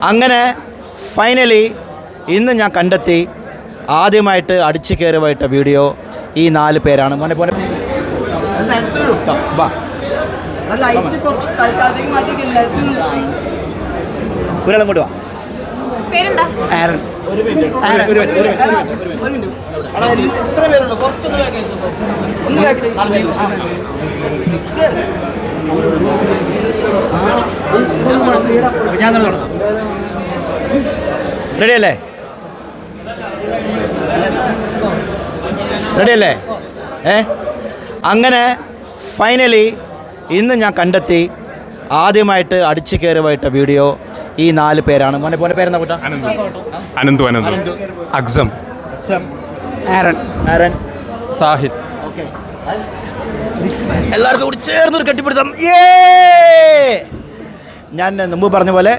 അങ്ങനെ ഫൈനലി ഇന്ന് ഞാൻ കണ്ടെത്തി ആദ്യമായിട്ട് അടിച്ചു കയറി പോയിട്ട വീഡിയോ ഈ നാല് പേരാണ്. മോനെ പോലെ ഒരാളും കൊണ്ട് വാ. ഞാൻ ആരൻ തന്നെ അല്ലേ റെഡിയല്ലേ? റെഡിയല്ലേ? ഏ? അങ്ങനെ ഫൈനലി ഇന്ന് ഞാൻ കണ്ടെത്തി ആദ്യമായിട്ട് അടിച്ചു കയറി വീഡിയോ ഈ നാല് പേരാണ്. മോനെ പോലെ പേരെന്താ കൂട്ടാ? അനന്തു അനന്തു. അക്സം. ആരൻ. ആരൻ. സാഹിൽ. ഓക്കെ. എല്ലാവർക്കും കൂടി ചേർന്നൊരു കെട്ടിപ്പിടുത്തം. ഏ ഞാൻ മുമ്പ് പറഞ്ഞ പോലെ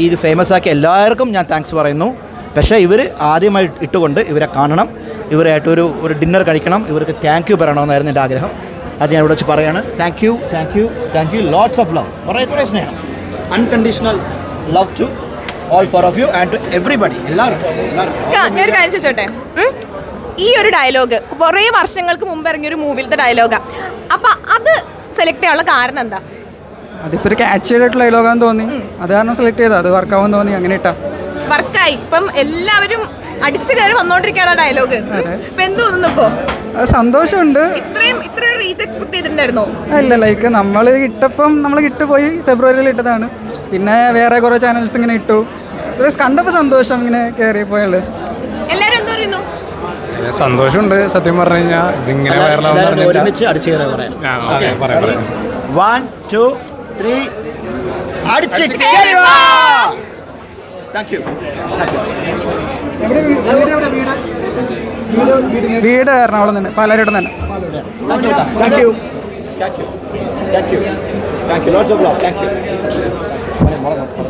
ഈ ഇത് ഫേമസ് ആക്കിയ എല്ലാവർക്കും ഞാൻ താങ്ക്സ് പറയുന്നു. പക്ഷേ ഇവർ ആദ്യമായി ഇട്ടുകൊണ്ട് ഇവരെ കാണണം. ഇവരായിട്ട് ഒരു ഡിന്നർ കഴിക്കണം. ഇവർക്ക് താങ്ക് യു പറയണമെന്നായിരുന്നു എന്റെ ആഗ്രഹം. അത് ഞാൻ ഇവിടെ വെച്ച് പറയാണ്. Thank you thank you thank you lots of love കുറേ കുറേ സ്നേഹം. Unconditional love to all four of you and to everybody എല്ലാവർക്കും ഞാൻ ഒരു കാര്യം ചോദിച്ചോട്ടെ? ഈ ഒരു ഡയലോഗ് കുറേ വർഷങ്ങൾക്ക് മുമ്പ് ഇറങ്ങിയ ഒരു മൂവിലത്തെ ഡയലോഗാണ് അപ്പം അത് സെലക്ട് ചെയ്യാനുള്ള കാരണം എന്താ? അതിപ്പോ ഒരു ക്യാച്ച് ആയിട്ടുള്ള ഡയലോഗാന്ന് തോന്നി. അത് കാരണം സെലക്ട് ചെയ്താ അത് വർക്കാവാൻ തോന്നി. അങ്ങനെ ഇട്ടാ. വർക്കായി ഇപ്പം എല്ലാവരും അടിച്ചു കയറി വന്നോണ്ടിരിക്കുകയാണ് ഡയലോഗ് ഇപ്പൊ എന്ത് തോന്നുന്നു ഇപ്പോ? സന്തോഷമുണ്ട്. ഇത്രയും ഇത്രയും റീച്ച് എക്സ്പെക്ട് ചെയ്തിട്ടുണ്ടായിരുന്നോ? അല്ല ലൈക്ക് നമ്മൾ ഇട്ടപ്പം നമ്മൾ ഇട്ടുപോയി ഫെബ്രുവരിയിൽ ഇട്ടതാണ്. പിന്നെ വേറെ കുറെ ചാനൽസ് ഇങ്ങനെ ഇട്ടു. കണ്ടപ്പോ കണ്ടപ്പോൾ സന്തോഷം ഇങ്ങനെ കയറി പോയാൽ. എല്ലാവരും എന്താ പറയുന്നു? സന്തോഷമുണ്ട്. സത്യം പറഞ്ഞു കഴിഞ്ഞാൽ ഇതിങ്ങനെ വൈറലാവുന്ന ഒരുമിച്ച് അടിച്ചു കയറി പറയാം. ഓക്കേ, പറയാം, പറയാം. വൺ ടു ത്രീ അടിച്ച് താങ്ക് യു വീട് എറണാകുളം തന്നെ പാലാരിവട്ടം തന്നെ thank you thank you thank you thank you thank you lots of love thank you